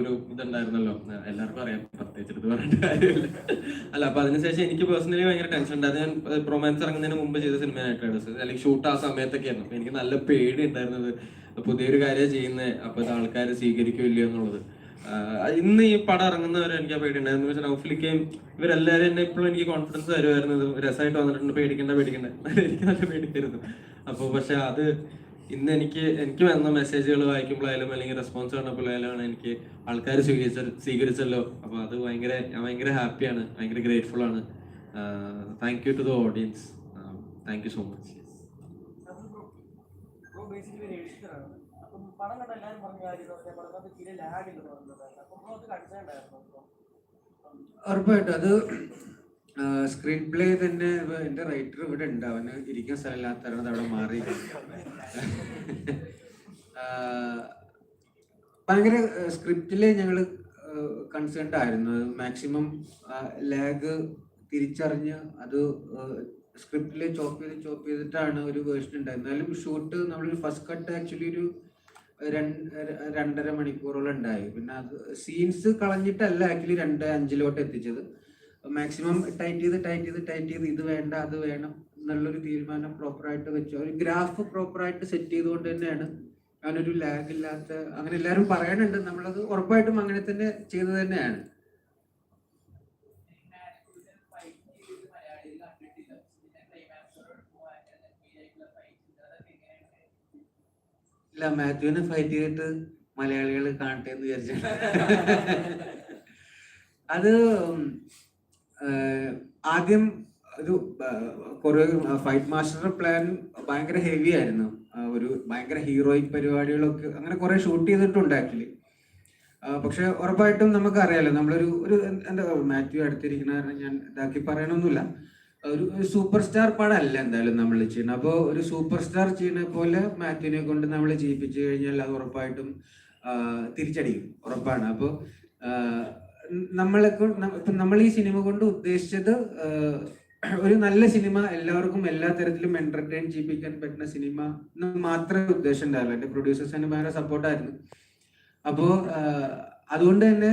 ഒരു ഇതുണ്ടായിരുന്നല്ലോ. എല്ലാവർക്കും അറിയാം പ്രത്യേകിച്ച് എടുത്ത് പറഞ്ഞിട്ട് കാര്യമില്ല. അല്ല അപ്പൊ അതിനുശേഷം എനിക്ക് പേഴ്സണലി ഭയങ്കര ടെൻഷൻ ഉണ്ടായിരുന്നു ഞാൻ പ്രൊമാൻസ് ഇറങ്ങുന്നതിന് മുമ്പ് ചെയ്ത സിനിമയായിട്ട് അല്ലെങ്കിൽ ഷൂട്ട് ആ സമയത്തൊക്കെ ആയിരുന്നു എനിക്ക് നല്ല പേടി ഉണ്ടായിരുന്നത് പുതിയൊരു കാര്യം ചെയ്യുന്നത് അപ്പൊ ഇത് ആൾക്കാർ സ്വീകരിക്കില്ല എന്നുള്ളത്. ഇന്ന് ഈ പടം ഇറങ്ങുന്നവരെ എനിക്ക് ആ പേടി ഉണ്ടായിരുന്നു. പക്ഷെ നൗഫിലിക്കയും ഇവരെല്ലാവരും എന്നെ ഇപ്പോഴും എനിക്ക് കോൺഫിഡൻസ് തരുമായിരുന്നു. രസമായിട്ട് വന്നിട്ടുണ്ട്. പേടിക്കണ്ട പേടിക്കണ്ട. എനിക്ക് നല്ല പേടിക്കായിരുന്നു അപ്പോൾ പക്ഷെ അത് ഇന്ന് എനിക്ക് എനിക്ക് വന്ന മെസ്സേജുകൾ വായിക്കുമ്പോഴായാലും അല്ലെങ്കിൽ റെസ്പോൺസ് കണ്ടപ്പോഴായാലും എനിക്ക് ആൾക്കാർ സ്വീകരിച്ച സ്വീകരിച്ചല്ലോ. അപ്പോൾ അത് ഭയങ്കര ഞാൻ ഭയങ്കര ഹാപ്പിയാണ് ഭയങ്കര ഗ്രേറ്റ്ഫുൾ ആണ്. Thank you to the audience thank you so much ഉറപ്പായിട്ടും അത് സ്ക്രീൻ പ്ലേ തന്നെ എന്റെ റൈറ്റർ ഇവിടെ ഉണ്ട്. അവന് ഇരിക്കാൻ സ്ഥലമില്ലാത്തത് അവിടെ മാറി. ഭയങ്കര സ്ക്രിപ്റ്റിൽ ഞങ്ങൾ കൺസേൺഡ് ആയിരുന്നു. മാക്സിമം ലാഗ് തിരിച്ചറിഞ്ഞ് അത് സ്ക്രിപ്റ്റിൽ ചോപ്പ് ചെയ്ത് ചോപ്പ് ചെയ്തിട്ടാണ് ഒരു വേർഷൻ ഉണ്ടായിരുന്നത്. എന്നാലും ഷൂട്ട് നമ്മൾ ഫസ്റ്റ് കട്ട് ആക്ച്വലി ഒരു രണ്ട് രണ്ടര മണിക്കൂറോളം ഉണ്ടായി. പിന്നെ അത് സീൻസ് കളഞ്ഞിട്ടല്ല ആക്ച്വലി രണ്ട് അഞ്ചിലോട്ട് എത്തിച്ചത്. മാക്സിമം ടൈറ്റ് ചെയ്ത് ടൈറ്റ് ചെയ്ത് ടൈറ്റ് ചെയ്ത് ഇത് വേണ്ട അത് വേണം എന്നുള്ളൊരു തീരുമാനം പ്രോപ്പറായിട്ട് വെച്ചു. ഒരു ഗ്രാഫ് പ്രോപ്പറായിട്ട് സെറ്റ് ചെയ്തുകൊണ്ട് തന്നെയാണ് അങ്ങനൊരു ലാഗ് ഇല്ലാത്ത അങ്ങനെ എല്ലാവരും പറയാനുണ്ട്. നമ്മളത് ഉറപ്പായിട്ടും അങ്ങനെ തന്നെ ചെയ്തു തന്നെയാണ്. ഇല്ല മാത്യുവിനെ ഫൈറ്റ് ചെയ്തിട്ട് മലയാളികൾ കാണട്ടെ എന്ന് വിചാരിച്ചു അത് ആദ്യം ഒരു കൊറിയോ ഫൈറ്റ് മാസ്റ്റർ പ്ലാൻ ഭയങ്കര ഹെവി ആയിരുന്നു. ഒരു ഭയങ്കര ഹീറോയിക് പരിപാടികളൊക്കെ അങ്ങനെ കുറെ ഷൂട്ട് ചെയ്തിട്ടുണ്ട് ആക്ച്വലി പക്ഷെ ഉറപ്പായിട്ടും നമുക്ക് അറിയാലോ നമ്മളൊരു ഒരു എന്താ മാത്യു അടുത്തിരിക്കുന്ന ഞാൻ ഇതാക്കി പറയണമൊന്നുമില്ല ഒരു സൂപ്പർ സ്റ്റാർ പടമല്ല എന്തായാലും നമ്മൾ ചെയ്യുന്നത്. അപ്പോൾ ഒരു സൂപ്പർ സ്റ്റാർ ചെയ്യുന്ന പോലെ മാത്യുവിനെ കൊണ്ട് നമ്മൾ ചെയ്യിപ്പിച്ചു കഴിഞ്ഞാൽ അത് ഉറപ്പായിട്ടും തിരിച്ചടിക്കും. ഉറപ്പാണ്. അപ്പോൾ നമ്മളെ നമ്മൾ ഈ സിനിമ കൊണ്ട് ഉദ്ദേശിച്ചത് ഒരു നല്ല സിനിമ എല്ലാവർക്കും എല്ലാ തരത്തിലും എന്റർടൈൻ ചെയ്യിപ്പിക്കാൻ പറ്റുന്ന സിനിമ മാത്രമേ ഉദ്ദേശം ഉണ്ടായിരുന്നു എന്റെ പ്രൊഡ്യൂസേഴ്സ് ഭയങ്കര സപ്പോർട്ടായിരുന്നു അപ്പോ അതുകൊണ്ട് തന്നെ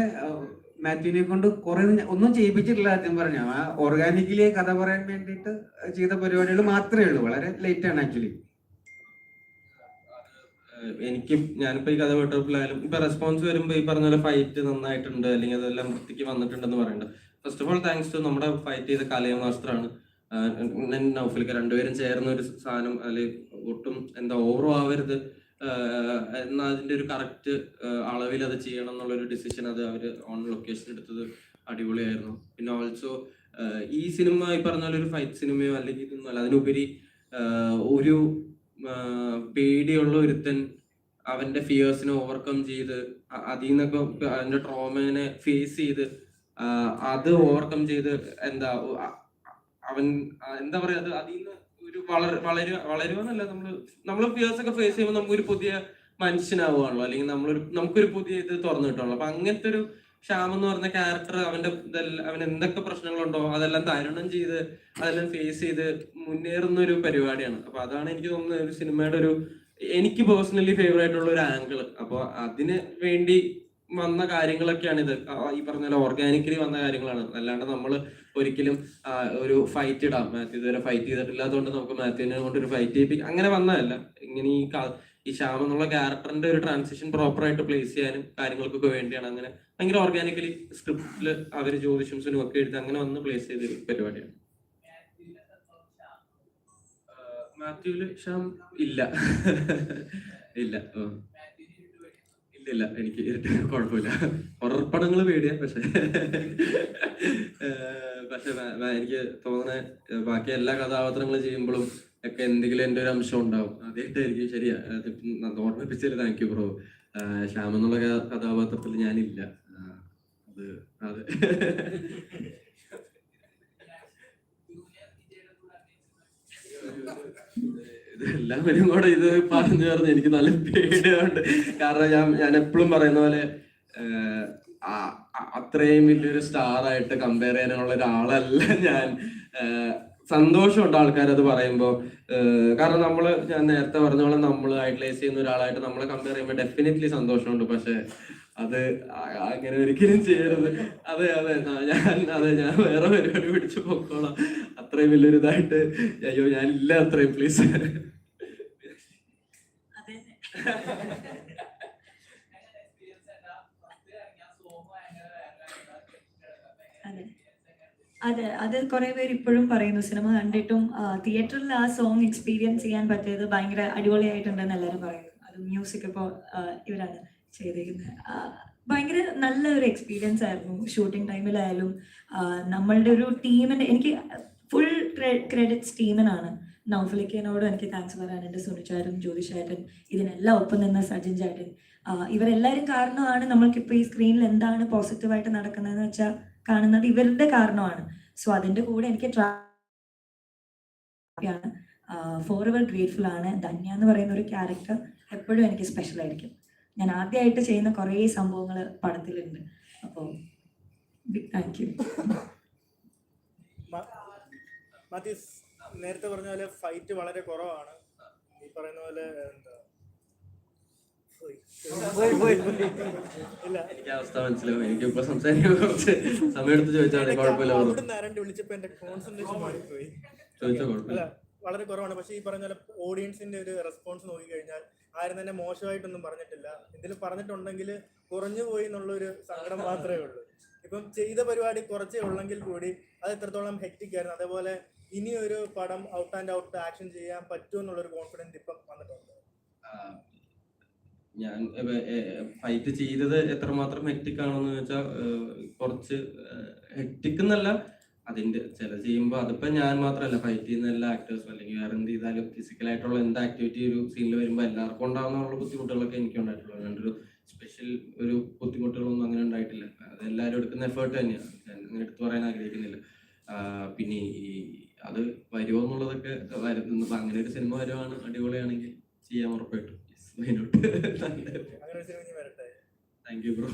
മാത്യുവിനെ കൊണ്ട് കുറെ ഒന്നും ചെയ്യിപ്പിച്ചിട്ടില്ല ആദ്യം പറഞ്ഞ. ഓർഗാനിക്കലി കഥ പറയാൻ വേണ്ടിയിട്ട് ചെയ്ത പരിപാടികൾ മാത്രമേ ഉള്ളൂ. വളരെ ലേറ്റ് ആണ് ആക്ച്വലി എനിക്ക് ഞാനിപ്പോ ഈ കഥ കേട്ടപ്പോഴായാലും ഇപ്പൊ റെസ്പോൺസ് വരുമ്പോ ഈ പറഞ്ഞ പോലെ ഫൈറ്റ് നന്നായിട്ടുണ്ട് അല്ലെങ്കിൽ അതെല്ലാം വൃത്തിക്ക് വന്നിട്ടുണ്ടെന്ന് പറയുന്നുണ്ട് first of all thanks to നമ്മുടെ ഫൈറ്റ് ചെയ്ത കലയ മാസ്റ്ററാണ്. നൗഫലിക്ക രണ്ടുപേരും ചേർന്ന ഒരു സാധനം അല്ലെങ്കിൽ ഒട്ടും എന്താ ഓവറോ ആവരുത് എന്നാ അതിന്റെ ഒരു കറക്റ്റ് അളവിൽ അത് ചെയ്യണം എന്നുള്ള ഒരു ഡിസിഷൻ അത് അവർ ഓൺ ലൊക്കേഷൻ എടുത്തത് അടിപൊളിയായിരുന്നു. പിന്നെ ഓൾസോ ഈ സിനിമ ഈ പറഞ്ഞ ഒരു ഫൈറ്റ് സിനിമയോ അല്ലെങ്കിൽ ഇതൊന്നും അല്ല അതിനുപരി ഒരു പേടിയുള്ള ഒരുത്തൻ അവന്റെ ഫിയേഴ്സിനെ ഓവർകം ചെയ്ത് അതിൽ നിന്നൊക്കെ അതിന്റെ ട്രോമനെ ഫേസ് ചെയ്ത് അത് ഓവർകം ചെയ്ത് എന്താ അവൻ എന്താ പറയാ അത് അതിൽ നിന്ന് ഒരു വളര വളരുക വളരുവാന്നല്ല നമ്മൾ നമ്മൾ ഫിയേഴ്സ് ഒക്കെ ഫേസ് ചെയ്യുമ്പോൾ നമുക്കൊരു പുതിയ മനുഷ്യനാവുകയാണല്ലോ അല്ലെങ്കിൽ നമ്മളൊരു നമുക്കൊരു പുതിയ ഇത് തുറന്നു കിട്ടുള്ളൂ അപ്പൊ അങ്ങനത്തെ ഒരു ശ്യാം എന്ന് പറഞ്ഞ ക്യാരക്ടർ അവന്റെ അവൻ എന്തൊക്കെ പ്രശ്നങ്ങളുണ്ടോ അതെല്ലാം തരണം ചെയ്ത് അതെല്ലാം ഫേസ് ചെയ്ത് മുന്നേറുന്ന ഒരു പരിപാടിയാണ്. അപ്പൊ അതാണ് എനിക്ക് തോന്നുന്നത് ഒരു സിനിമയുടെ ഒരു എനിക്ക് പേഴ്സണലി ഫേവറേറ്റ് ഉള്ള ഒരു ആംഗിൾ അപ്പൊ അതിന് വേണ്ടി വന്ന കാര്യങ്ങളൊക്കെയാണ് ഇത്. ഈ പറഞ്ഞ പോലെ ഓർഗാനിക്കലി വന്ന കാര്യങ്ങളാണ്. അല്ലാണ്ട് നമ്മൾ ഒരിക്കലും ഒരു ഫൈറ്റ് ഇടാം. മാത്യു ഇതുവരെ ഫൈറ്റ് ചെയ്തിട്ടില്ലാത്തതുകൊണ്ട് നമുക്ക് മാത്യുവിനെ കൊണ്ട് ഒരു ഫൈറ്റ് ചെയ്യിപ്പിക്കാം അങ്ങനെ വന്നതല്ല. ഇങ്ങനെ ഈ ഈ ശ്യാം എന്നുള്ള ക്യാരക്ടറിന്റെ ഒരു ട്രാൻസിഷൻ പ്രോപ്പർ ആയിട്ട് പ്ലേസ് ചെയ്യാനും കാര്യങ്ങൾക്കൊക്കെ വേണ്ടിയാണ്. അങ്ങനെ ഭയങ്കര ഓർഗാനിക്കലി സ്ക്രിപ്റ്റിൽ അവർ ജ്യോതിഷംസിനും ഒക്കെ എഴുതി അങ്ങനെ വന്ന് പ്ലേസ് ചെയ്തൊരു പരിപാടിയാണ്. മാത്യുവിൽ ശ്യാം ഇല്ല. ഇല്ല. ഇല്ല ഇല്ല. എനിക്ക് കുഴപ്പമില്ല. ഹൊറർ പടങ്ങൾ പേടിയാ പക്ഷെ. പക്ഷെ എനിക്ക് തോന്നുന്ന ബാക്കി എല്ലാ കഥാപാത്രങ്ങളും ചെയ്യുമ്പോഴും ഒക്കെ എന്തെങ്കിലും എന്റെ ഒരു അംശം ഉണ്ടാവും. ആദ്യമായിട്ടായിരിക്കും ശരിയാ. ഓർമ്മിപ്പിച്ചതിൽ താങ്ക് യു ബ്രോ ശ്യാം എന്നുള്ള കഥാപാത്രത്തിൽ ഞാനില്ല. അത് അത്. ഇത് എല്ലാവരും കൂടെ ഇത് പറഞ്ഞു പറഞ്ഞ് എനിക്ക് നല്ല പേടിയുണ്ട്. കാരണം ഞാൻ ഞാൻ എപ്പോഴും പറയുന്ന പോലെ അത്രയും വലിയൊരു സ്റ്റാർ ആയിട്ട് കമ്പയർ ചെയ്യാനുള്ള ഒരാളല്ല ഞാൻ. സന്തോഷമുണ്ട് ആൾക്കാർ അത് പറയുമ്പോൾ കാരണം നമ്മൾ ഞാൻ നേരത്തെ പറഞ്ഞ പോലെ നമ്മൾ ഐഡലൈസ് ചെയ്യുന്ന ഒരാളായിട്ട് നമ്മളെ കമ്പയർ ചെയ്യുമ്പോൾ ഡെഫിനറ്റ്ലി സന്തോഷമുണ്ട്. പക്ഷെ അത് അങ്ങനെ ഒരിക്കലും ചെയ്യരുത്. അതെ അതെ. ഞാൻ അതെ ഞാൻ വേറെ പരിപാടി പിടിച്ചു പോക്കോളാം. അത്രയും വലിയൊരു ഇതായിട്ട് അയ്യോ ഞാനില്ല അത്രയും പ്ലീസ് അതെ അതെ അതെ അത് കുറെ പേര് ഇപ്പോഴും പറയുന്നു. സിനിമ കണ്ടിട്ടും തിയേറ്ററിൽ ആ സോങ് എക്സ്പീരിയൻസ് ചെയ്യാൻ പറ്റിയത് ഭയങ്കര അടിപൊളിയായിട്ടുണ്ടെന്ന് എല്ലാവരും പറയുന്നു. അത് മ്യൂസിക് ഇപ്പോൾ ഇവരാണ് ചെയ്തിരിക്കുന്നത് ഭയങ്കര നല്ല ഒരു എക്സ്പീരിയൻസ് ആയിരുന്നു ഷൂട്ടിംഗ് ടൈമിലായാലും നമ്മളുടെ ഒരു ടീമിന്റെ എനിക്ക് ഫുൾ ക്രെഡിറ്റ്സ് ടീമിനാണ്. നൗഫലിക്കനോടും എനിക്ക് താങ്ക്സ് പറയാനുണ്ട്. സുനിച്ചാരും ജ്യോതിഷായട്ടൻ ഇതിനെല്ലാം ഒപ്പം നിന്ന സജിൻ ചാട്ടൻ. ഇവരെല്ലാവരും കാരണമാണ് നമ്മൾക്കിപ്പോൾ ഈ സ്ക്രീനിൽ എന്താണ് പോസിറ്റീവായിട്ട് നടക്കുന്നതെന്ന് വെച്ചാൽ കാണുന്നത് ഇവരുടെ കാരണമാണ്. സോ അതിന്റെ കൂടെ എനിക്ക് ഫോർ എവർ ഗ്രേറ്റ്ഫുൾ ആണ് ധന്യ എന്ന് പറയുന്ന ഒരു ക്യാരക്ടർ എപ്പോഴും എനിക്ക് സ്പെഷ്യൽ ആയിരിക്കും. ഞാൻ ആദ്യമായിട്ട് ചെയ്യുന്ന കുറേ സംഭവങ്ങൾ പടത്തിലുണ്ട്. അപ്പോൾ താങ്ക് യു നേരത്തെ പറഞ്ഞ പോലെ ഫൈറ്റ് വളരെ കുറവാണ്. ഈ പറയുന്ന പോലെ എന്താ എനിക്ക് അവസ്ഥ മനസ്സിലാവും എനിക്ക് ഇപ്പൊ സംസാരിക്കാൻ കുറച്ച് സമയം എടുത്ത് ചോദിച്ചാൽ മതി കുഴപ്പമില്ല ബ്രോ. അവിടുന്ന് ആരണ്ട് എന്റെ കോൺസെൻട്രേഷൻ മാറിപ്പോയി. ചോദിച്ചാൽ കുഴപ്പമില്ല. വളരെ കുറവാണ്. പക്ഷേ ഈ പറഞ്ഞ പോലെ ഓഡിയൻസിന്റെ ഒരു റെസ്പോൺസ് നോക്കിക്കഴിഞ്ഞാൽ ആരും തന്നെ മോശമായിട്ടൊന്നും പറഞ്ഞിട്ടില്ല. എന്തെങ്കിലും പറഞ്ഞിട്ടുണ്ടെങ്കിൽ കുറഞ്ഞു പോയി എന്നുള്ള ഒരു സങ്കടം മാത്രമേ ഉള്ളൂ. ഇപ്പം ചെയ്ത പരിപാടി കുറച്ചേ ഉള്ളെങ്കിൽ കൂടി അത് എത്രത്തോളം ഹെക്റ്റിക് ആയിരുന്നു. അതേപോലെ ഇനി ഒരു പടം ഔട്ട് ആൻഡ് ഔട്ട് ആക്ഷൻ ചെയ്യാൻ പറ്റുമെന്നുള്ളൊരു കോൺഫിഡൻസ് ഇപ്പം വന്നിട്ടുണ്ട്. ആ, ഞാൻ ഫൈറ്റ് ചെയ്തത് എത്രമാത്രം ഹെക്റ്റിക് ആണെന്ന് വെച്ചാൽ കുറച്ച് ഹെക്റ്റിക് എന്നല്ല. അതിന്റെ ചില ചെയ്യുമ്പോൾ അതിപ്പോ ഞാൻ മാത്രമല്ല ഫൈറ്റ് ചെയ്യുന്ന എല്ലാ ആക്ടേഴ്സും അല്ലെങ്കിൽ വേറെ എന്ത് ചെയ്താലും ഫിസിക്കലായിട്ടുള്ള എന്ത് ആക്ടിവിറ്റി ഒരു സീനിൽ വരുമ്പോൾ എല്ലാവർക്കും ഉണ്ടാകുന്നുള്ള ബുദ്ധിമുട്ടുകളൊക്കെ എനിക്ക് ഉണ്ടായിട്ടുള്ളത് അതുകൊണ്ട് ഒരു സ്പെഷ്യൽ ഒരു ബുദ്ധിമുട്ടുകളൊന്നും അങ്ങനെ ഉണ്ടായിട്ടില്ല. അത് എല്ലാവരും എടുക്കുന്ന എഫേർട്ട് തന്നെയാണ് ഞാൻ അങ്ങനെ എടുത്തു പറയാൻ ആഗ്രഹിക്കുന്നില്ല. പിന്നെ ഈ അത് വരുമോ എന്നുള്ളതൊക്കെ വരുന്നു അങ്ങനെ ഒരു സിനിമ വരുവാണ് അടിപൊളിയാണെങ്കിൽ ചെയ്യാൻ ഉറപ്പായിട്ടും. താങ്ക് യു ബ്രോ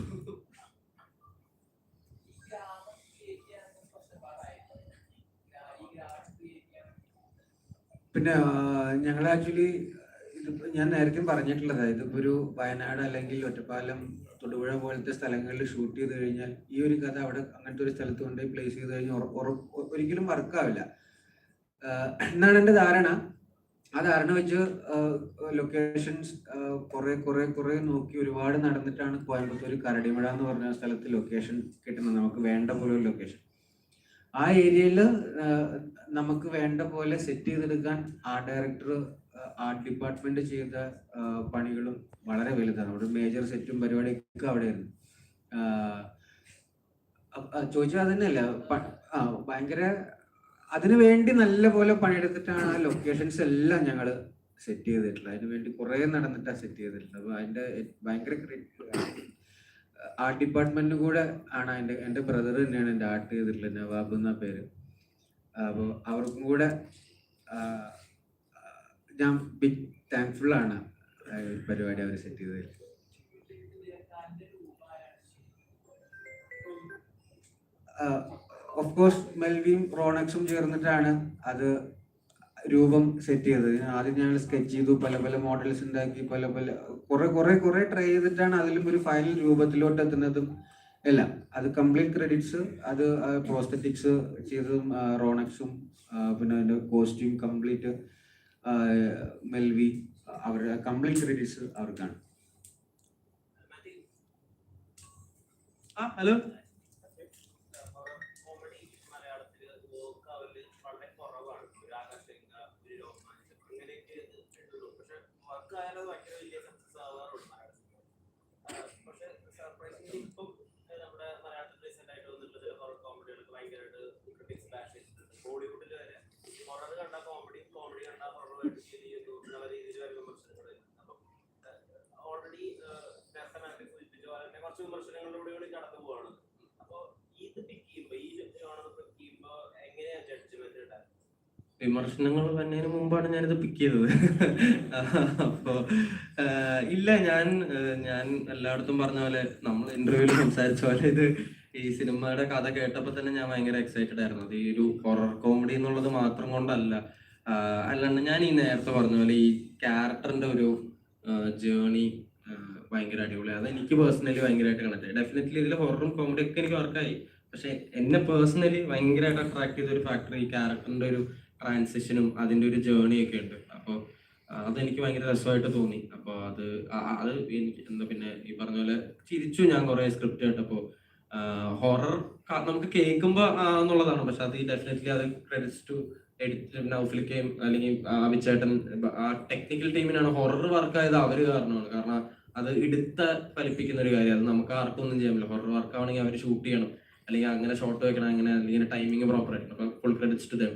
പിന്നെ ഞങ്ങൾ ആക്ച്വലി ഇതിപ്പോ ഞാൻ നേരത്തെ പറഞ്ഞിട്ടുള്ളത് ഇതിപ്പോ ഒരു വയനാട് അല്ലെങ്കിൽ ഒറ്റപ്പാലം തൊടുപുഴ പോലത്തെ സ്ഥലങ്ങളിൽ ഷൂട്ട് ചെയ്ത് കഴിഞ്ഞാൽ ഈ ഒരു കഥ അവിടെ അങ്ങനത്തെ ഒരു സ്ഥലത്ത് കൊണ്ട് പ്ലേസ് ചെയ്ത് കഴിഞ്ഞാൽ ഒരിക്കലും വർക്കാവില്ല എന്നാണ് എന്റെ ധാരണ? ആ ധാരണ വെച്ച് ലൊക്കേഷൻസ് കുറെ കുറെ കുറെ നോക്കി ഒരുപാട് നടന്നിട്ടാണ് കോയമ്പത്തൂർ കരടിമഴ എന്ന് പറഞ്ഞ സ്ഥലത്ത് ലൊക്കേഷൻ കിട്ടുന്നത്. നമുക്ക് വേണ്ട പോലെ ഒരു ലൊക്കേഷൻ ആ ഏരിയയിൽ നമുക്ക് വേണ്ട പോലെ സെറ്റ് ചെയ്തെടുക്കാൻ ആർട്ട് ഡയറക്ടർ ആർട്ട് ഡിപ്പാർട്ട്മെന്റ് ചെയ്ത പണികളും വളരെ വലുതാണ്. ഒരു മേജർ സെറ്റും പരിപാടിയൊക്കെ അവിടെയായിരുന്നു. ചോദിച്ചാൽ അതന്നെയല്ല ഭയങ്കര അതിനു വേണ്ടി നല്ല പോലെ പണിയെടുത്തിട്ടാണ് ആ ലൊക്കേഷൻസ് എല്ലാം ഞങ്ങൾ സെറ്റ് ചെയ്തിട്ടുള്ളത്. അതിനു വേണ്ടി കുറേ നടന്നിട്ടാണ് സെറ്റ് ചെയ്തിട്ടുള്ളത്. അപ്പൊ അതിന്റെ ഭയങ്കര ആർട്ട് ഡിപ്പാർട്ട്മെന്റിന് കൂടെ ആണ് അതിന്റെ എന്റെ ബ്രദർ തന്നെയാണ് എന്റെ ആർട്ട് ചെയ്തിട്ടുള്ളത് നവാബ് എന്ന പേര്. അപ്പോൾ അവർക്കും കൂടെ ഞാൻ ബിഗ് താങ്ക്ഫുൾ ആണ് പരിപാടി അവർ സെറ്റ് ചെയ്തതിൽ. ഓഫ് കോഴ്സ് മെൽവിയും റോണക്സും ചേർന്നിട്ടാണ് അത് രൂപം സെറ്റ് ചെയ്തത്. ആദ്യം ഞങ്ങൾ സ്കെച്ച് ചെയ്തു പല പല മോഡൽസ് ഉണ്ടാക്കി പല പല കുറെ കുറെ കുറെ ട്രൈ ചെയ്തിട്ടാണ് അതിലും ഒരു ഫൈനൽ രൂപത്തിലോട്ട് എത്തുന്നതും എല്ലാം. അത് കംപ്ലീറ്റ് ക്രെഡിറ്റ്സ് അത് പ്രോസ്തറ്റിക്സ് ചെയ്തതും റോണക്സും പിന്നെ അതിന്റെ കോസ്റ്റ്യൂം കംപ്ലീറ്റ് മെൽവി അവരുടെ കംപ്ലീറ്റ് ക്രെഡിറ്റ്സ് അവർക്കാണ്. ഹലോ ആയാലും അത് ഭയങ്കര വലിയ സക്സസ് ആവാറുണ്ട് പക്ഷെ സർപ്രൈസിംഗ്ലി ഇപ്പം നമ്മുടെ മലയാളത്തിൽ റീസെന്റ് ആയിട്ട് വന്നിട്ടുള്ളത് ഹൊറർ കോമഡികൾക്ക് ഭയങ്കരമായിട്ട് ക്രിട്ടിക്സ് ബാഷ് ചെയ്തിട്ടുണ്ട്. ബോളിവുഡിൽ വരെ ഹൊറർ കണ്ട കോമഡി കോമഡി കണ്ട ഹൊററുമായിട്ട് ഫീൽ ചെയ്യുന്നു എന്നുള്ള രീതിയിൽ വരെ വിമർശനങ്ങൾ അപ്പം ഓൾറെഡി നേരത്തെ മാറ്റി സൂചിപ്പിച്ച പോലെ തന്നെ കുറച്ച് വിമർശനങ്ങളിലൂടെ കൂടി കടന്നു പോവാണ് അപ്പൊ ഇത് പിക്ക് ചെയ്യുമ്പോ ഈ ജോണർ പിക്ക് ചെയ്യുമ്പോ എങ്ങനെയാ ജഡ്ജ്മെന്റ് ഉണ്ടാകുന്നത് വിമർശനങ്ങൾ വന്നതിന് മുമ്പാണ് ഞാനിത് പിക്ക് ചെയ്തത്. അപ്പോ ഇല്ല ഞാൻ ഞാൻ എല്ലായിടത്തും പറഞ്ഞ പോലെ നമ്മൾ ഇന്റർവ്യൂവിൽ സംസാരിച്ച പോലെ ഇത് ഈ സിനിമയുടെ കഥ കേട്ടപ്പോൾ തന്നെ ഞാൻ ഭയങ്കര എക്സൈറ്റഡ് ആയിരുന്നു. അത് ഈ ഒരു ഹൊറർ കോമഡി എന്നുള്ളത് മാത്രം കൊണ്ടല്ല. അല്ലാണ്ട് ഞാൻ ഈ നേരത്തെ പറഞ്ഞ പോലെ ഈ ക്യാരക്ടറിന്റെ ഒരു ജേണി ഭയങ്കര അടിപൊളി. അത് എനിക്ക് പേഴ്സണലി ഭയങ്കരമായിട്ട് കണക്ട് ഡെഫിനറ്റ്ലി ഇതിൽ ഹൊററും കോമഡി ഒക്കെ എനിക്ക് വർക്കായി പക്ഷെ എന്നെ പേഴ്സണലി ഭയങ്കരമായിട്ട് അട്രാക്ട് ചെയ്ത ഒരു ഫാക്ടർ ഈ ക്യാരക്ടറിന്റെ ഒരു ട്രാൻസിഷനും അതിന്റെ ഒരു ജേണിയൊക്കെ ഉണ്ട്. അപ്പോൾ അതെനിക്ക് ഭയങ്കര രസമായിട്ട് തോന്നി. അപ്പോൾ അത് അത് എനിക്ക് എന്താ പിന്നെ ഈ പറഞ്ഞ പോലെ ചിരിച്ചു ഞാൻ കുറെ സ്ക്രിപ്റ്റ് കേട്ടപ്പോൾ ഹൊറർ നമുക്ക് കേൾക്കുമ്പോൾ എന്നുള്ളതാണ്. പക്ഷെ അത് ഡെഫിനറ്റ്ലി അത് ക്രെഡിറ്റ്സ് ടു എഡിറ്റ് നൗഫിലിക്കയും അല്ലെങ്കിൽ അമിച്ചേട്ടൻ ആ ടെക്നിക്കൽ ടീമിനാണ് ഹൊറർ വർക്കായത് അവർ കാരണമാണ്. കാരണം അത് എടുത്ത ഫലിപ്പിക്കുന്ന ഒരു കാര്യം. അത് നമുക്ക് ആർക്കും ഒന്നും ചെയ്യാൻ പറ്റില്ല. ഹൊറർ വർക്ക് ആണെങ്കിൽ അവർ ഷൂട്ട് ചെയ്യണം. അല്ലെങ്കിൽ അങ്ങനെ ഷോട്ട് വെക്കണം അങ്ങനെ അല്ലെങ്കിൽ ടൈമിങ് പ്രോപ്പർ ആയിരിക്കണം. അപ്പൊ ഫുൾ ക്രെഡിറ്റ്സ് ടു ദം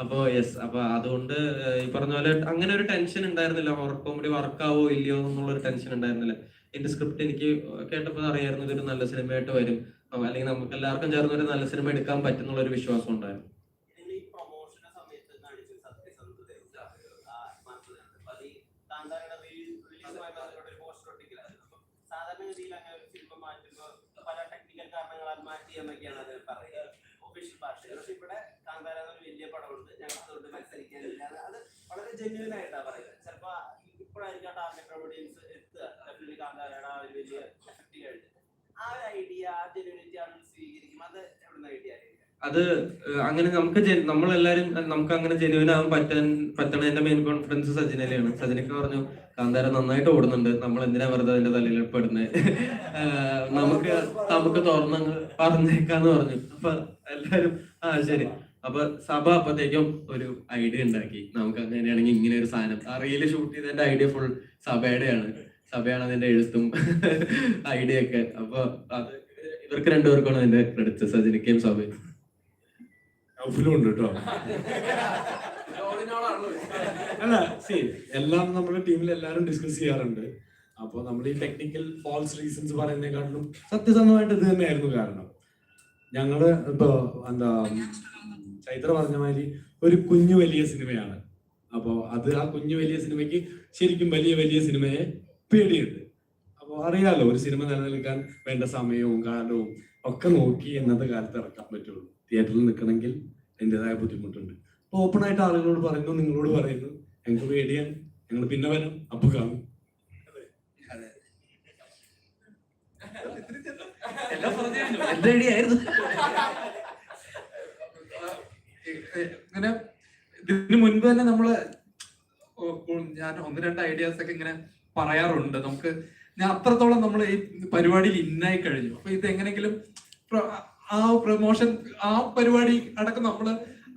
അപ്പോ യെസ് അപ്പൊ അതുകൊണ്ട് ഈ പറഞ്ഞ പോലെ അങ്ങനെ ഒരു ടെൻഷൻ ഉണ്ടായിരുന്നില്ല. ഹൊറർ കോമഡി വർക്കാവോ ഇല്ലയോ എന്നുള്ള ഒരു ടെൻഷൻ ഉണ്ടായിരുന്നില്ല. എന്റെ സ്ക്രിപ്റ്റ് എനിക്ക് കേട്ടപ്പോൾ അറിയായിരുന്നു ഇതൊരു നല്ല സിനിമയായിട്ട് വരും. അല്ലെങ്കിൽ നമുക്ക് എല്ലാവർക്കും ചേർന്ന് ഒരു നല്ല സിനിമ എടുക്കാൻ പറ്റുന്നുള്ള ഒരു വിശ്വാസം ഉണ്ടായിരുന്നു. സാധാരണഗതിയിൽ അങ്ങനെ ഒരു സിനിമ മാറ്റുമ്പോൾ പല ടെക്നിക്കൽ കാരണങ്ങളാൽ മാറ്റി എന്നൊക്കെയാണ് അത് പറയുക ഒഫീഷ്യൽ ഭാഷയിൽ പക്ഷെ ഇവിടെ കാന്താര എന്നൊരു വലിയ പടമുണ്ട്. ഞങ്ങൾ അതുകൊണ്ട് മത്സരിക്കാനില്ല. അത് വളരെ ജെന്യൂൻ ആയിട്ടാണ് പറയുന്നത്. ചിലപ്പോ ഇപ്പോഴായിരിക്കും ടാർഗറ്റ് ഓഡിയൻസ് എത്തുക. കാന്താരയുടെ ആ ഒരു വലിയ എഫക്റ്റ് കഴിഞ്ഞിട്ട്. ആ ഒരു ഐഡിയ ആ ജെന്യൂനിറ്റി ആളുകൾ സ്വീകരിക്കും. അത് എവിടുന്ന ഐഡിയ ആയിരിക്കും അത് അങ്ങനെ നമുക്ക് നമ്മളെല്ലാരും നമുക്ക് അങ്ങനെ ജെനുവിൻ ആവാൻ പറ്റാൻ പറ്റണതിന്റെ മെയിൻ കോൺഫിഡൻസ് സജിനയിലാണ് സജിനക്ക് പറഞ്ഞു കാന്താര നന്നായിട്ട് ഓടുന്നുണ്ട്. നമ്മൾ എന്തിനാ വെറുതെ അതിന്റെ തലയിൽ പെടുന്നത് നമുക്ക് നമുക്ക് തുറന്നങ്ങ് പറഞ്ഞേക്കാന്ന് പറഞ്ഞു. അപ്പൊ എല്ലാരും ആ ശരി. അപ്പൊ സഭ അപ്പത്തേക്കും ഒരു ഐഡിയ ഉണ്ടാക്കി. നമുക്ക് അങ്ങനെയാണെങ്കിൽ ഇങ്ങനെ ഒരു സാധനം. ആ റീൽ ഷൂട്ട് ചെയ്തതിന്റെ ഐഡിയ ഫുൾ സഭയുടെയാണ്. സഭയാണ് അതിന്റെ എഴുത്തും ഐഡിയ ഒക്കെ അപ്പൊ അത് ഇവർക്ക് രണ്ടുപേർക്കാണ് അതിന്റെ ക്രെഡിറ്റ് സജിനിക്കയും സഭയും ഉണ്ട് കേട്ടോ. അല്ല സി എല്ലാം നമ്മുടെ ടീമിൽ എല്ലാവരും ഡിസ്കസ് ചെയ്യാറുണ്ട്. അപ്പോൾ നമ്മൾ ഈ ടെക്നിക്കൽ ഫോൾസ് റീസൺസ് പറയുന്നതിനെക്കാട്ടിലും സത്യസന്ധമായിട്ട് ഇത് തന്നെയായിരുന്നു കാരണം. ഞങ്ങൾ ഇപ്പൊ എന്താ ചൈത്ര പറഞ്ഞ മാതിരി ഒരു കുഞ്ഞു വലിയ സിനിമയാണ്. അപ്പോൾ അത് ആ കുഞ്ഞു വലിയ സിനിമയ്ക്ക് ശരിക്കും വലിയ വലിയ സിനിമയെ പേടിയുണ്ട്. അപ്പോൾ അറിയാലോ ഒരു സിനിമ നിലനിൽക്കാൻ വേണ്ട സമയവും കാലവും ഒക്കെ നോക്കി ഇന്നത്തെ കാലത്ത് ഇറക്കാൻ പറ്റുള്ളൂ. തിയേറ്ററിൽ നിൽക്കണമെങ്കിൽ എന്റെതായ ബുദ്ധിമുട്ടുണ്ട്. അപ്പോൾ ഓപ്പൺ ആയിട്ട് ആളുകളോട് പറയുന്നു നിങ്ങളോട് പറയുന്നു ഞങ്ങൾക്ക് പേടിയാണ് ഞങ്ങൾ പിന്നെ വരാം അപ്പോൾ കാണും. എന്റെ ഐഡിയായിരുന്നു ഇങ്ങനെ ഇതിനു മുൻപ് തന്നെ നമ്മൾ ഞാൻ ഒന്ന് രണ്ട് ഐഡിയാസ് ഒക്കെ ഇങ്ങനെ പറയാറുണ്ട്. നമുക്ക് ഞാൻ അത്രത്തോളം നമ്മൾ ഈ പരിപാടിയിൽ ഇന്നായി കഴിഞ്ഞു. അപ്പൊ ഇത് എങ്ങനെങ്കിലും ആ പ്രൊമോഷൻ ആ പരിപാടി അടക്കം നമ്മൾ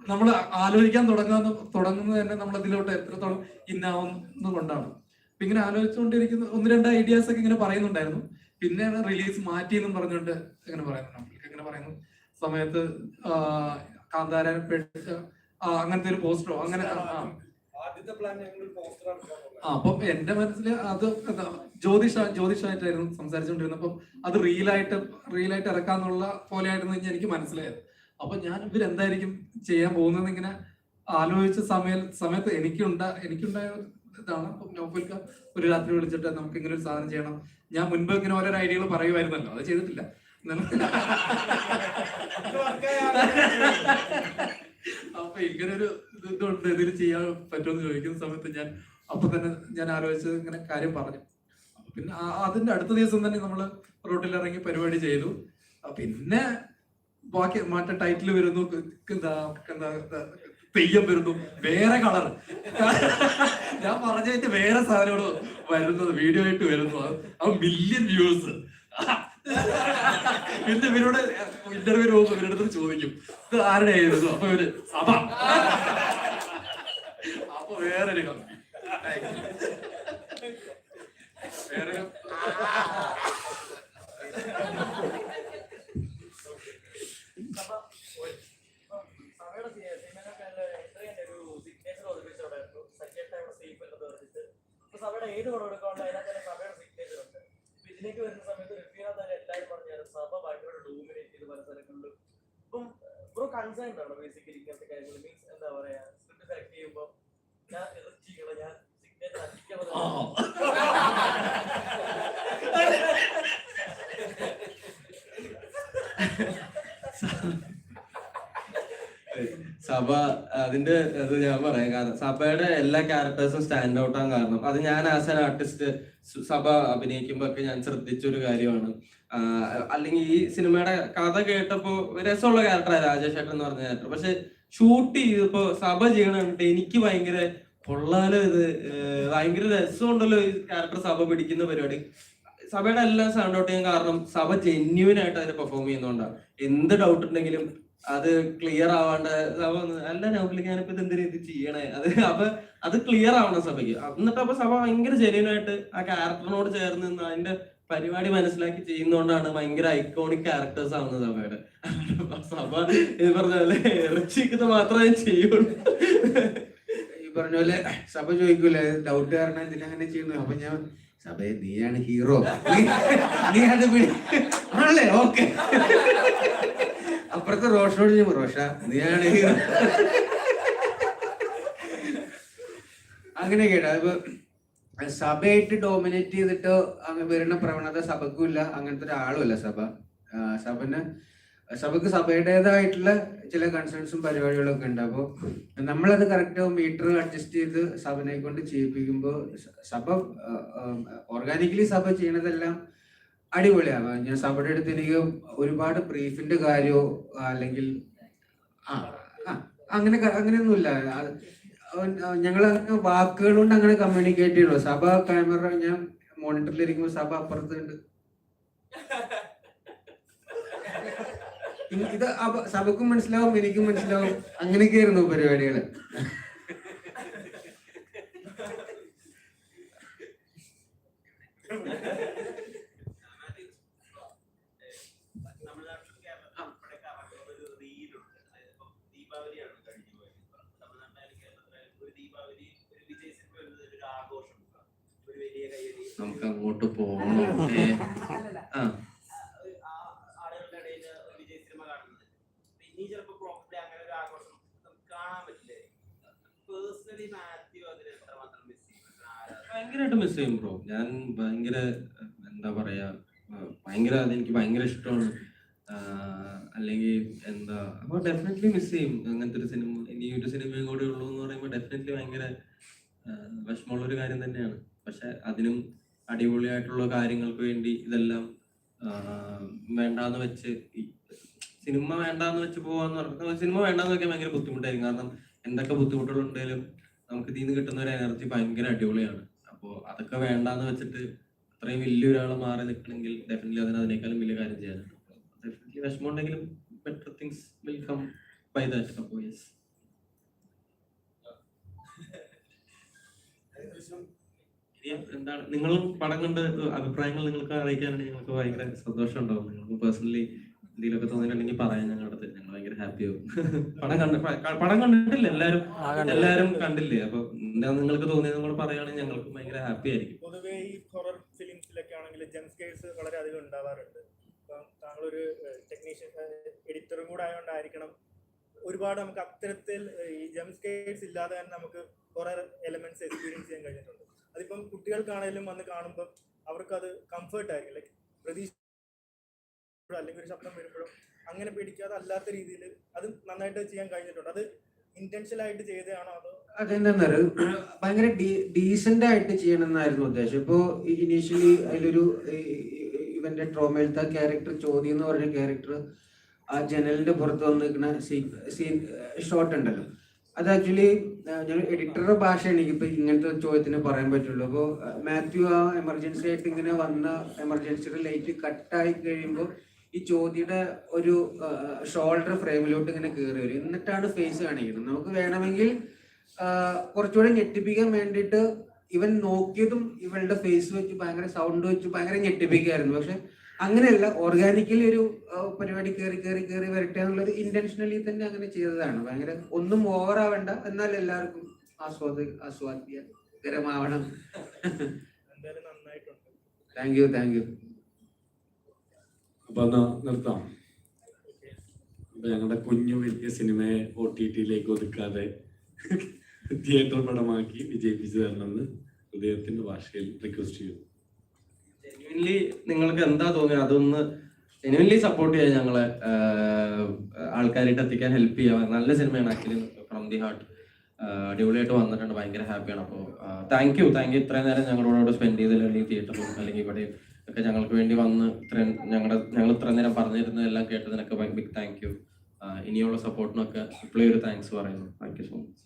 നമ്മൾ ആലോചിക്കാൻ തുടങ്ങുന്ന തുടങ്ങുന്നത് തന്നെ നമ്മൾ അതിലോട്ട് എത്രത്തോളം ഇന്നാവുന്നത് കൊണ്ടാണ് അപ്പൊ ഇങ്ങനെ ആലോചിച്ചുകൊണ്ടിരിക്കുന്ന ഒന്ന് രണ്ട് ഐഡിയാസ് ഒക്കെ ഇങ്ങനെ പറയുന്നുണ്ടായിരുന്നു. പിന്നെയാണ് റിലീസ് മാറ്റി എന്നും പറഞ്ഞുകൊണ്ട് അങ്ങനെ പറയുന്നു അങ്ങനെ പറയുന്നു. സമയത്ത് കാന്താര അങ്ങനത്തെ ഒരു പോസ്റ്ററോ അങ്ങനെ അപ്പം എന്റെ മനസ്സിൽ അത് ജ്യോതിഷ ജ്യോതിഷമായിട്ടായിരുന്നു സംസാരിച്ചുകൊണ്ടിരുന്നത്. അപ്പം അത് റീലായിട്ട് റീലായിട്ട് ഇറക്കാന്നുള്ള പോലെ ആയിരുന്നു ഇനി എനിക്ക് മനസ്സിലായത്. അപ്പൊ ഞാൻ ഇവരെന്തായിരിക്കും ചെയ്യാൻ പോകുന്നത് ഇങ്ങനെ ആലോചിച്ച സമയ സമയത്ത് എനിക്കുണ്ട എനിക്കുണ്ടായ ഇതാണ്. അപ്പം നോഫൽക്ക് ഒരു രാത്രി വിളിച്ചിട്ട് നമുക്ക് ഇങ്ങനെ ഒരു സാധനം ചെയ്യണം. ഞാൻ മുൻപ് ഇങ്ങനെ ഓരോ ഐഡിയകൾ പറയുമായിരുന്നല്ലോ. അത് ചെയ്തിട്ടില്ല. അപ്പൊ ഇങ്ങനെ ഒരു ഇതുണ്ട് ഇതിൽ ചെയ്യാൻ പറ്റുമെന്ന് ചോദിക്കുന്ന സമയത്ത് ഞാൻ അപ്പൊ തന്നെ ഞാൻ ആലോചിച്ച് ഇങ്ങനെ കാര്യം പറഞ്ഞു. പിന്നെ അതിന്റെ അടുത്ത ദിവസം തന്നെ നമ്മൾ റോട്ടിൽ ഇറങ്ങി പരിപാടി ചെയ്തു. പിന്നെ ബാക്കി മറ്റേ ടൈറ്റിൽ വരുന്നു എന്താ എന്താ തെയ്യം വരുന്നു വേറെ കളർ ഞാൻ പറഞ്ഞതിന്റെ വേറെ സാധനങ്ങൾ വരുന്നത് വീഡിയോ ആയിട്ട് വരുന്നു അത് മില്യൺ വ്യൂസ് പിന്നെ ഇവരോട് ഇന്റർവ്യൂ പോകുമ്പോൾ ഇവരുടെ അടുത്ത് ചോദിക്കും ഇത് ആരുടെ ആയിരുന്നു? അപ്പൊ ഇവർ സഭ. അപ്പൊ വേറൊരു വേറെ സഭയുടെ സിനിമയിലൊക്കെ എൻട്രി ഒരു സിഗ്നേച്ചർ ഒതുക്കിച്ചോടായിരുന്നു സഖ്യത്തെ അവിടെ സേഫ് അല്ലെന്ന് പറഞ്ഞിട്ട് അപ്പൊ സഭയുടെ ഏത് പടം എടുക്കാണ്ട് അതിനകത്ത് തന്നെ സഭയുടെ സിഗ്നേച്ചർ ഉണ്ട് അപ്പൊ ഇതിലേക്ക് വരുന്ന സമയത്ത് റിവ്യൂനകത്ത് തന്നെ എല്ലാവരും പറഞ്ഞു സഭ ഭയങ്കര ഡോമിനേറ്റ് ചെയ്ത് പല സ്ഥലങ്ങളിലും ഇപ്പം ബ്രോ കൺസേൺ ആണ് ബേസിക്കലി ഇങ്ങനത്തെ കാര്യങ്ങൾ മീൻസ് എന്താ പറയാ സ്ക്രിപ്റ്റ് സെലക്ട് ചെയ്യുമ്പോൾ ഞാൻ ഇറച്ചിക്കണം ഞാൻ സിഗ്നേച്ചർ അടിക്കണം സഭ സഭ അതിന്റെ അത് ഞാൻ പറയാം കാരണം സഭയുടെ എല്ലാ ക്യാരക്ടേഴ്സും സ്റ്റാൻഡ് ഔട്ട് ആകാൻ കാരണം. അത് ഞാൻ ആസ് ആൻ ആർട്ടിസ്റ്റ് സഭ അഭിനയിക്കുമ്പോ ഒക്കെ ഞാൻ ശ്രദ്ധിച്ച ഒരു കാര്യമാണ് അല്ലെങ്കിൽ ഈ സിനിമയുടെ കഥ കേട്ടപ്പോ രസമുള്ള ക്യാരക്ടറാണ് രാജേഷ് ഏട്ടൻ എന്ന് പറഞ്ഞ ക്യാരക്ടർ പക്ഷെ ഷൂട്ട് ചെയ്തപ്പോ സഭ ചെയ്യണ കണ്ടിട്ട് എനിക്ക് ഭയങ്കര കൊള്ളാലോ ഇത്. ഭയങ്കര രസമുണ്ടല്ലോ ഈ ക്യാരക്ടർ സഭ പിടിക്കുന്ന പരിപാടി. സഭയുടെ എല്ലാം സൗണ്ട് ഔട്ട് ചെയ്യാൻ കാരണം സഭ ജെന്യൂൻ ആയിട്ട് അതിനെ പെർഫോം ചെയ്യുന്നതുകൊണ്ടാണ് എന്ത് ഡൗട്ട് ഉണ്ടെങ്കിലും അത് ക്ലിയർ ആവാണ്ട് സഭ അല്ല നൗഫിലേക്ക് ഞാനിപ്പോ എന്ത് രീതി ചെയ്യണേ? അത് അപ്പൊ അത് ക്ലിയർ ആവണം സഭയ്ക്ക്. എന്നിട്ട് അപ്പൊ സഭ ഭയങ്കര ജെന്യൂൻ ആയിട്ട് ആ ക്യാരക്ടറിനോട് ചേർന്ന് നിന്ന് അതിന്റെ പരിപാടി മനസ്സിലാക്കി ചെയ്യുന്നോണ്ടാണ് ഭയങ്കര ഐക്കോണിക് ക്യാരക്ടേഴ്സ് ആവുന്നത് സഭയുടെ. സഭ ഇത് പറഞ്ഞ പോലെ ഇറച്ചിക്കുന്നത് മാത്രമേ ചെയ്യുള്ളൂ. ഈ പറഞ്ഞ പോലെ സഭ ചോദിക്കൂലേ ഡൗട്ട് കാരണം എന്തിനങ്ങനെ ചെയ്യുന്നു? അപ്പൊ ഞാൻ സഭയെ നീയാണ് ഹീറോ. നീ അത് ആണല്ലേ? ഓക്കെ. അപ്പുറത്തെ റോഷനോട് ഞാൻ റോഷ നീയാണ് ഹീറോ. അങ്ങനെ കേട്ടോ. അപ്പൊ സഭയായിട്ട് ഡോമിനേറ്റ് ചെയ്തിട്ട് അങ്ങ് വരുന്ന പ്രവണത സഭക്കുമില്ല അങ്ങനത്തെ ഒരാളുമല്ല സഭ. സഭന് സഭക്ക് സഭയുടേതായിട്ടുള്ള ചില കൺസേൺസും പരിപാടികളും ഒക്കെ ഉണ്ട്. അപ്പോൾ നമ്മളത് കറക്റ്റ് മീറ്റർ അഡ്ജസ്റ്റ് ചെയ്ത് സഭനെ കൊണ്ട് ചെയ്യിപ്പിക്കുമ്പോൾ സഭ ഓർഗാനിക്കലി സഭ ചെയ്യണതെല്ലാം അടിപൊളിയാണ്. ഞാൻ സഭയുടെ അടുത്ത് എനിക്ക് ഒരുപാട് ബ്രീഫിന്റെ കാര്യമോ അല്ലെങ്കിൽ ആ അങ്ങനെ അങ്ങനെയൊന്നുമില്ല. ഞങ്ങൾ ഞങ്ങൾ വാക്കുകൾ കൊണ്ട് അങ്ങനെ കമ്മ്യൂണിക്കേറ്റ് ചെയ്യണോ സഭ ക്യാമറ ഞാൻ മോണിറ്ററിൽ ഇരിക്കുമ്പോൾ സഭ അപ്പുറത്തുണ്ട്. ഇത് സഭക്കും മനസ്സിലാവും എനിക്കും മനസ്സിലാവും. അങ്ങനെയൊക്കെയായിരുന്നു പരിപാടികൾ തമിഴ്നാട്ടിലും കേരളത്തിലും ഉൾപ്പെടെ കറങ്ങുന്ന ഒരു റീലുണ്ട് അതായത് ഇപ്പം ദീപാവലിയാണ് കഴിഞ്ഞു പോയത് തമിഴ്നാട്ടിലായാലും കേരളത്തിലായാലും ഒരു ദീപാവലി ഒരു വിജയ് സിനിമ വരുന്നത് ഒരു ആഘോഷം ഒരു വലിയ കയ്യടി നമുക്ക് അങ്ങോട്ട് പോകണം ഏ, ആ ആ ആളുകളുടെ ഇടയിൽ വിജയ് സിനിമ കാണുന്നത് ഇനി ചിലപ്പോൾ പ്രോപ്പർലി അങ്ങനെ ഒരു ആഘോഷം നമുക്ക് കാണാൻ പറ്റില്ലേ പേഴ്സണലി മാത്യു അതിന് എത്രമാത്രം മിസ് ചെയ്യും ആരാധന ഭയങ്കരമായിട്ട് മിസ് ചെയ്യും ബ്രോ ഞാൻ ഭയങ്കര എന്താ പറയാ ഭയങ്കര അതെനിക്ക് ഭയങ്കര ഇഷ്ടമാണ്. അല്ലെങ്കിൽ എന്താ അപ്പൊ ഡെഫിനറ്റ്ലി മിസ് ചെയ്യും അങ്ങനത്തെ ഒരു സിനിമ. ഇനി ഒരു സിനിമയും കൂടെ ഉള്ളൂ എന്ന് പറയുമ്പോൾ ഡെഫിനറ്റ്ലി ഭയങ്കര വിഷമമുള്ള ഒരു കാര്യം തന്നെയാണ്. പക്ഷെ അതിനും അടിപൊളിയായിട്ടുള്ള കാര്യങ്ങൾക്ക് വേണ്ടി ഇതെല്ലാം വേണ്ടാന്ന് വെച്ച് സിനിമ വേണ്ടാന്ന് വെച്ച് പോവാന്ന് പറഞ്ഞാൽ സിനിമ വേണ്ടാന്ന് വെക്കാൻ ഭയങ്കര ബുദ്ധിമുട്ടായിരിക്കും. കാരണം എന്തൊക്കെ ബുദ്ധിമുട്ടുകളുണ്ടെങ്കിലും നമുക്ക് ഇതിൽ നിന്ന് കിട്ടുന്ന ഒരു എനർജി ഭയങ്കര അടിപൊളിയാണ്. അപ്പോൾ അതൊക്കെ വേണ്ടാന്ന് വെച്ചിട്ട് അത്രയും വലിയ ഒരാൾ മാറി നിൽക്കണമെങ്കിൽ ഡെഫിനറ്റ്ലി അതിന് അതിനേക്കാളും വലിയ കാര്യം ചെയ്യാനാണ്. ഡെഫിനറ്റ്ലി വിഷമം ഉണ്ടെങ്കിലും better things will come by that അപ്പോൾ യെസ് എന്താണ് നിങ്ങളും പടം കണ്ട് അഭിപ്രായങ്ങൾ നിങ്ങൾക്ക് അറിയിക്കാനാണ് ഞങ്ങൾക്ക് ഭയങ്കര സന്തോഷം ഉണ്ടാവും. നിങ്ങൾക്ക് പേഴ്സണലി എന്തെങ്കിലുമൊക്കെ തോന്നിയിട്ടുണ്ടെങ്കിൽ പറയാൻ ഞങ്ങളുടെ അടുത്ത്. ഞങ്ങൾ ഭയങ്കര ഹാപ്പിയാവും പടം കണ്ട് പടം കണ്ടിട്ടില്ല എല്ലാരും എല്ലാരും കണ്ടില്ലേ? അപ്പൊ എന്താ നിങ്ങൾക്ക് തോന്നിയത് നിങ്ങൾ പറയുകയാണെങ്കിൽ ഞങ്ങൾക്ക് ഭയങ്കര ഹാപ്പി ആയിരിക്കും. പൊതുവേ ഈ ഹൊറർ ഫിലിംസിലൊക്കെ ആണെങ്കിൽ സ്കെയർസ് വളരെ അധികം ഉണ്ടാവാറുണ്ട്. അപ്പം താങ്കളൊരു ടെക്നീഷ്യൻ എഡിറ്ററും കൂടെ ആയതുകൊണ്ടായിരിക്കണം ഒരുപാട് നമുക്ക് അത്തരത്തിൽ ഈ സ്കെയർസ് ഇല്ലാതെ തന്നെ നമുക്ക് ഹൊറർ എലമെന്റ്സ് എക്സ്പീരിയൻസ് ചെയ്യാൻ കഴിഞ്ഞിട്ടുണ്ട്. അതിപ്പം കുട്ടികൾക്കാണെങ്കിലും വന്ന് കാണുമ്പോൾ അവർക്കത് കംഫർട്ട് ആയിരിക്കും. ലൈക്ക് പ്രതീക്ഷ അല്ലെങ്കിൽ ഒരു ശബ്ദം വരുമ്പോഴും അങ്ങനെ പേടിക്കാതെ അല്ലാത്ത രീതിയിൽ അത് നന്നായിട്ട് ചെയ്യാൻ കഴിഞ്ഞിട്ടുണ്ട്. അത് ഇന്റൻഷ്യൽ ആയിട്ട് ചെയ്തതാണോ അതോ അതെന്താന്നറിയോ? ഭയങ്കര ഡീസെന്റ് ആയിട്ട് ചെയ്യണമെന്നായിരുന്നു ഉദ്ദേശം. ഇപ്പോ ഇനീഷ്യലി അതിലൊരു ഇവന്റെ ട്രോമയിലത്തെ ക്യാരക്ടർ ചോദ്യം എന്ന് പറഞ്ഞ ക്യാരക്ടർ ആ ജനലിന്റെ പുറത്ത് വന്ന് നിൽക്കുന്ന സീൻ ഷോട്ട് ഉണ്ടല്ലോ. അത് ആക്ച്വലി ഞാൻ എഡിറ്ററുടെ ഭാഷ എനിക്കിപ്പോ ഇങ്ങനത്തെ ചോദ്യത്തിന് പറയാൻ പറ്റുള്ളൂ. അപ്പോൾ മാത്യു ആ എമർജൻസി ആയിട്ട് ഇങ്ങനെ വന്ന എമർജൻസിയുടെ ലൈറ്റ് കട്ടായി കഴിയുമ്പോൾ ഈ ചോദ്യയുടെ ഒരു ഷോൾഡർ ഫ്രെയിമിലോട്ട് ഇങ്ങനെ കയറി വരും. എന്നിട്ടാണ് ഫേസ് കാണിക്കുന്നത്. നമുക്ക് വേണമെങ്കിൽ കുറച്ചുകൂടെ ഞെട്ടിപ്പിക്കാൻ വേണ്ടിയിട്ട് ഇവൻ നോക്കിയതും ഇവളുടെ ഫേസ് വെച്ച് ഭയങ്കര സൗണ്ട് വെച്ച് ഭയങ്കര ഞെട്ടിപ്പിക്കായിരുന്നു. പക്ഷെ അങ്ങനെയല്ല. ഓർഗാനിക്കലി ഒരു പരിപാടി കയറി കയറി കയറി വരട്ടെ എന്നുള്ളത് ഇന്റൻഷനലി തന്നെ അങ്ങനെ ചെയ്തതാണ്. ഭയങ്കര ഒന്നും ഓവർ ആവണ്ട. എന്നാൽ എല്ലാവർക്കും ആസ്വാദ ആസ്വാദ്യകരമാവണം. താങ്ക് യു താങ്ക് യു അപ്പൊ എന്നാ നിർത്താം. അപ്പൊ ഞങ്ങളുടെ കുഞ്ഞു വലിയ സിനിമയെ ഒ ടി ടിയിലേക്ക് ഒതുക്കാതെ തിയേറ്റർ പടമാക്കി വിജയിപ്പിച്ചു തരണമെന്ന് ഹൃദയത്തിന്റെ ഭാഷയിൽ റിക്വസ്റ്റ് ചെയ്യുന്നു ജെന്യൂൻലി നിങ്ങൾക്ക് എന്താ തോന്നിയത്? അതൊന്ന് ജെനുവിൻലി സപ്പോർട്ട് ചെയ്യാൻ ഞങ്ങളെ ആൾക്കാരായിട്ട് എത്തിക്കാൻ ഹെൽപ്പ് ചെയ്യാൻ. നല്ല സിനിമയാണ് ആക്ച്വലി ഫ്രം ദി ഹാർട്ട് അടിപൊളിയായിട്ട് വന്നിട്ടുണ്ട്. ഭയങ്കര ഹാപ്പിയാണ് അപ്പോൾ താങ്ക് യു താങ്ക് യു ഇത്രയും നേരം ഞങ്ങളോട് സ്പെൻഡ് ചെയ്തതിൽ അല്ലെങ്കിൽ തിയേറ്ററിലും അല്ലെങ്കിൽ ഇവിടെയും ഒക്കെ ഞങ്ങൾക്ക് വേണ്ടി വന്ന് ഇത്രയും ഞങ്ങളുടെ ഞങ്ങൾ ഇത്രയും നേരം പറഞ്ഞിരുന്നതെല്ലാം കേട്ടതിനൊക്കെ ബിഗ് താങ്ക് യു ഇനിയുള്ള സപ്പോർട്ടിനൊക്കെ ഇപ്പോഴും ഒരു താങ്ക്സ് പറയുന്നു. Thank you so much